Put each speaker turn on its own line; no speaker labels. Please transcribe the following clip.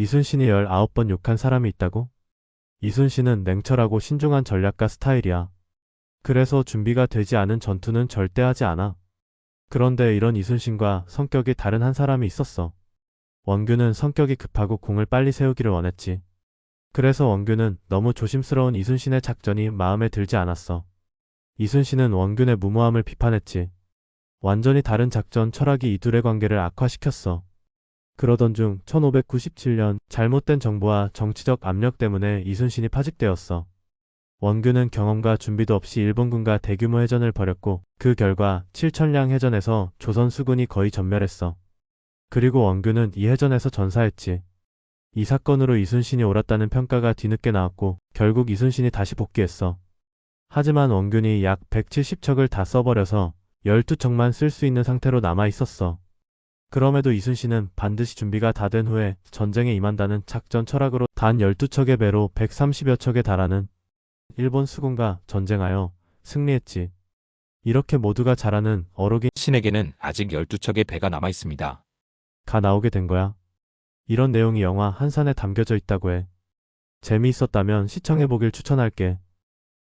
이순신이 19번 욕한 사람이 있다고? 이순신은 냉철하고 신중한 전략가 스타일이야. 그래서 준비가 되지 않은 전투는 절대 하지 않아. 그런데 이런 이순신과 성격이 다른 한 사람이 있었어. 원규는 성격이 급하고 공을 빨리 세우기를 원했지. 그래서 원규는 너무 조심스러운 이순신의 작전이 마음에 들지 않았어. 이순신은 원균의 무모함을 비판했지. 완전히 다른 작전 철학이 이 둘의 관계를 악화시켰어. 그러던 중 1597년 잘못된 정보와 정치적 압력 때문에 이순신이 파직되었어. 원균은 경험과 준비도 없이 일본군과 대규모 해전을 벌였고 그 결과 7천량 해전에서 조선 수군이 거의 전멸했어. 그리고 원균은 이 해전에서 전사했지. 이 사건으로 이순신이 옳았다는 평가가 뒤늦게 나왔고 결국 이순신이 다시 복귀했어. 하지만 원균이 약 170척을 다 써버려서 12척만 쓸 수 있는 상태로 남아 있었어. 그럼에도 이순신은 반드시 준비가 다 된 후에 전쟁에 임한다는 작전 철학으로 단 12척의 배로 130여 척에 달하는 일본 수군과 전쟁하여 승리했지. 이렇게 모두가 잘하는 어록이
신에게는 아직 12척의 배가 남아 있습니다.
가 나오게 된 거야. 이런 내용이 영화 한산에 담겨져 있다고 해. 재미있었다면 시청해보길 추천할게.